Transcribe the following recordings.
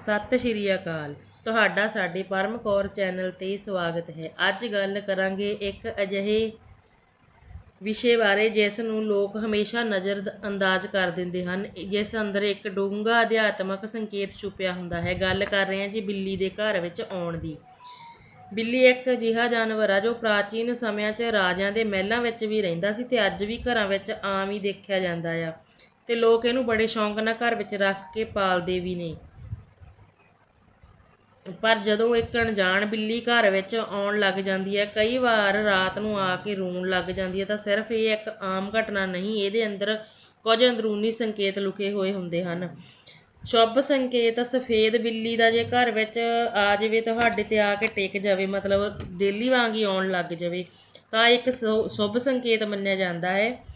ਸਤਿ ਸ਼੍ਰੀ ਅਕਾਲ। ਤੁਹਾਡਾ ਸਾਡੇ ਪਰਮ ਕੌਰ ਚੈਨਲ ਤੇ ਸਵਾਗਤ ਹੈ। ਅੱਜ ਗੱਲ ਕਰਾਂਗੇ ਇੱਕ ਅਜਿਹੇ ਵਿਸ਼ੇ ਬਾਰੇ ਜਿਸ ਨੂੰ ਲੋਕ ਹਮੇਸ਼ਾ ਨਜ਼ਰ ਅੰਦਾਜ਼ ਕਰ ਦਿੰਦੇ ਹਨ। ਜਿਸ ਅੰਦਰ ਇੱਕ ਡੂੰਘਾ ਅਧਿਆਤਮਕ ਸੰਕੇਤ ਛੁਪਿਆ ਹੁੰਦਾ ਹੈ। ਗੱਲ ਕਰ ਰਹੇ ਹਾਂ ਜੀ ਬਿੱਲੀ ਦੇ ਘਰ ਵਿੱਚ ਆਉਣ ਦੀ। ਬਿੱਲੀ ਇੱਕ ਅਜਿਹਾ ਜਾਨਵਰ ਆ ਜੋ ਪ੍ਰਾਚੀਨ ਸਮਿਆਂ 'ਚ ਰਾਜਿਆਂ ਦੇ ਮਹਿਲਾਂ ਵਿੱਚ ਵੀ ਰਹਿੰਦਾ ਸੀ ਤੇ ਅੱਜ ਵੀ ਘਰਾਂ ਵਿੱਚ ਆਮ ਹੀ ਦੇਖਿਆ ਜਾਂਦਾ ਆ। ਤੇ ਲੋਕ ਇਹਨੂੰ ਬੜੇ ਸ਼ੌਂਕ ਨਾਲ ਘਰ ਵਿੱਚ ਰੱਖ ਕੇ ਪਾਲਦੇ ਵੀ ਨੇ। ਪਰ ਜਦੋਂ ਇੱਕ ਅਣਜਾਣ ਬਿੱਲੀ ਘਰ ਵਿੱਚ ਆਉਣ ਲੱਗ ਜਾਂਦੀ ਹੈ, ਕਈ ਵਾਰ ਰਾਤ ਨੂੰ ਆ ਕੇ ਰੋਣ ਲੱਗ ਜਾਂਦੀ ਹੈ ਤਾਂ ਸਿਰਫ ਇਹ ਇੱਕ ਆਮ ਘਟਨਾ ਨਹੀਂ, ਇਹਦੇ ਅੰਦਰ ਕੁਝ ਅੰਦਰੂਨੀ ਸੰਕੇਤ ਲੁਕੇ ਹੋਏ ਹੁੰਦੇ ਹਨ। ਸ਼ੁਭ ਸੰਕੇਤ, ਸਫੇਦ ਬਿੱਲੀ ਦਾ ਜੇ ਘਰ ਵਿੱਚ ਆ ਜਾਵੇ, ਤੁਹਾਡੇ ਤੇ ਆ ਕੇ ਟਿਕ ਜਾਵੇ, ਮਤਲਬ ਡੇਲੀ ਵਾਂਗ ਹੀ ਆਉਣ ਲੱਗ ਜਾਵੇ, ਤਾਂ ਇੱਕ ਸੁ- ਸ਼ੁਭ ਸੰਕੇਤ ਮੰਨਿਆ ਜਾਂਦਾ ਹੈ।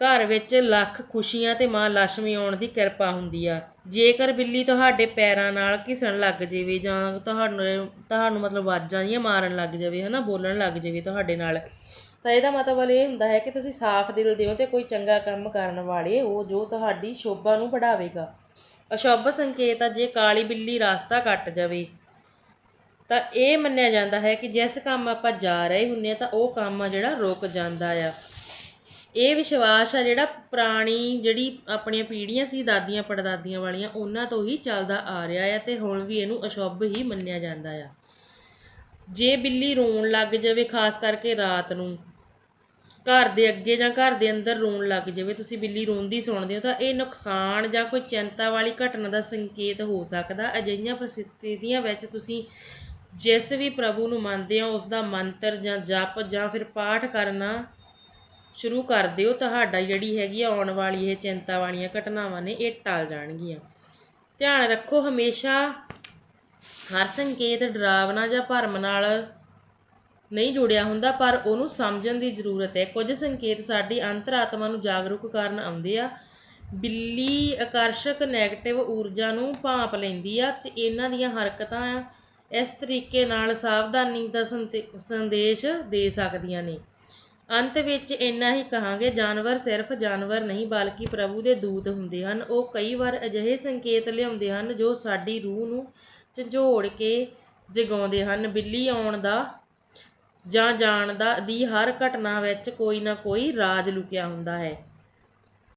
ਘਰ ਵਿੱਚ ਲੱਖ ਖੁਸ਼ੀਆਂ ਤੇ ਮਾਂ ਲక్ష్ਮੀ ਆਉਣ ਦੀ ਕਿਰਪਾ ਹੁੰਦੀ ਆ। ਜੇਕਰ ਬਿੱਲੀ ਤੁਹਾਡੇ ਪੈਰਾਂ ਨਾਲ ਘਿਸਣ ਲੱਗ ਜਾਵੇ ਜਾਂ ਤੁਹਾਨੂੰ ਤੁਹਾਨੂੰ ਮਤਲਬ ਆਵਾਜ਼ਾਂ ਜਿਹੀਆਂ ਮਾਰਨ ਲੱਗ ਜਾਵੇ, ਹਨਾ, ਬੋਲਣ ਲੱਗ ਜਾਵੇ ਤੁਹਾਡੇ ਨਾਲ, ਤਾਂ ਇਹਦਾ ਮਤਲਬ ਇਹ ਹੁੰਦਾ ਹੈ ਕਿ ਤੁਸੀਂ ਸਾਫ਼ ਦਿਲ ਦੇ ਹੋ ਤੇ ਕੋਈ ਚੰਗਾ ਕੰਮ ਕਰਨ ਵਾਲੇ ਹੋ ਜੋ ਤੁਹਾਡੀ ਸ਼ੋਭਾ ਨੂੰ ਵਧਾਵੇਗਾ। ਅਸ਼ੁਭ ਸੰਕੇਤ ਆ, ਜੇ ਕਾਲੀ ਬਿੱਲੀ ਰਾਸਤਾ ਕੱਟ ਜਾਵੇ, ਤਾਂ ਇਹ ਮੰਨਿਆ ਜਾਂਦਾ ਹੈ ਕਿ ਜਿਸ ਕੰਮ ਆਪਾਂ ਜਾ ਰਹੇ ਹੁੰਨੇ ਆ ਤਾਂ ਉਹ ਕੰਮ ਆ ਜਿਹੜਾ ਰੁਕ ਜਾਂਦਾ ਆ। ਇਹ ਵਿਸ਼ਵਾਸ ਆ ਜਿਹੜਾ ਪੁਰਾਣੀ ਜਿਹੜੀ ਆਪਣੀਆਂ ਪੀੜ੍ਹੀਆਂ ਸੀ, ਦਾਦੀਆਂ, ਪੜਦਾਦੀਆਂ ਵਾਲੀਆਂ, ਉਹਨਾਂ ਤੋਂ ਹੀ ਚੱਲਦਾ ਆ ਰਿਹਾ ਆ ਤੇ ਹੁਣ ਵੀ ਇਹਨੂੰ ਅਸ਼ੁੱਭ ਹੀ ਮੰਨਿਆ ਜਾਂਦਾ ਆ। ਜੇ ਬਿੱਲੀ ਰੋਣ ਲੱਗ ਜਾਵੇ, ਖਾਸ ਕਰਕੇ ਰਾਤ ਨੂੰ, ਘਰ ਦੇ ਅੱਗੇ ਜਾਂ ਘਰ ਦੇ ਅੰਦਰ ਰੋਣ ਲੱਗ ਜਾਵੇ, ਤੁਸੀਂ ਬਿੱਲੀ ਰੋਂਦੀ ਸੁਣਦੇ ਹੋ ਤਾਂ ਇਹ ਨੁਕਸਾਨ ਜਾਂ ਕੋਈ ਚਿੰਤਾ ਵਾਲੀ ਘਟਨਾ ਦਾ ਸੰਕੇਤ ਹੋ ਸਕਦਾ। ਅਜਿਹੀਆਂ ਪ੍ਰਸਥਿਤੀਆਂ ਵਿੱਚ ਤੁਸੀਂ ਜਿਸ ਵੀ ਪ੍ਰਭੂ ਨੂੰ ਮੰਨਦੇ ਹੋ ਉਸ ਦਾ ਮੰਤਰ ਜਾਂ ਜਪ ਜਾਂ ਫਿਰ ਪਾਠ ਕਰਨਾ ਸ਼ੁਰੂ ਕਰ ਦਿਓ। ਤੁਹਾਡਾ ਜਿਹੜੀ ਹੈਗੀ ਆ ਆਉਣ ਵਾਲੀ ਇਹ ਚਿੰਤਾ ਵਾਲੀਆਂ ਘਟਨਾਵਾਂ ਨੇ, ਇਹ ਟਲ ਜਾਣਗੀਆਂ। ਧਿਆਨ ਰੱਖੋ ਹਮੇਸ਼ਾ ਹਰ ਸੰਕੇਤ ਡਰਾਵਨਾ ਜਾਂ ਭਰਮ ਨਾਲ ਨਹੀਂ ਜੁੜਿਆ ਹੁੰਦਾ, ਪਰ ਉਹਨੂੰ ਸਮਝਣ ਦੀ ਜ਼ਰੂਰਤ ਹੈ। ਕੁਝ ਸੰਕੇਤ ਸਾਡੀ ਅੰਤਰਾਤਮਾ ਨੂੰ ਜਾਗਰੂਕ ਕਰਨ ਆਉਂਦੇ ਆ। ਬਿੱਲੀ ਆਕਰਸ਼ਕ 네ਗੇਟਿਵ ਊਰਜਾ ਨੂੰ ਭਾਂਪ ਲੈਂਦੀ ਆ ਤੇ ਇਹਨਾਂ ਦੀਆਂ ਹਰਕਤਾਂ ਇਸ ਤਰੀਕੇ ਨਾਲ ਸਾਵਧਾਨੀ ਦਾ ਸੰਤੇ- ਸੰਦੇਸ਼ ਦੇ ਸਕਦੀਆਂ ਨੇ। ਅੰਤ ਵਿੱਚ ਇੰਨਾ ਹੀ ਕਹਾਂਗੇ, ਜਾਨਵਰ ਸਿਰਫ ਜਾਨਵਰ ਨਹੀਂ, ਬਲਕਿ ਪ੍ਰਭੂ ਦੇ ਦੂਤ ਹੁੰਦੇ ਹਨ। ਉਹ ਕਈ ਵਾਰ ਅਜਿਹੇ ਸੰਕੇਤ ਲਿਆਉਂਦੇ ਹਨ ਜੋ ਸਾਡੀ ਰੂਹ ਨੂੰ ਝੰਜੋੜ ਕੇ ਜਗਾਉਂਦੇ ਹਨ। ਬਿੱਲੀ ਆਉਣ ਦਾ ਜਾਂ ਜਾਣ ਦਾ ਦੀ ਹਰ ਘਟਨਾ ਵਿੱਚ ਕੋਈ ਨਾ ਕੋਈ ਰਾਜ ਲੁਕਿਆ ਹੁੰਦਾ ਹੈ।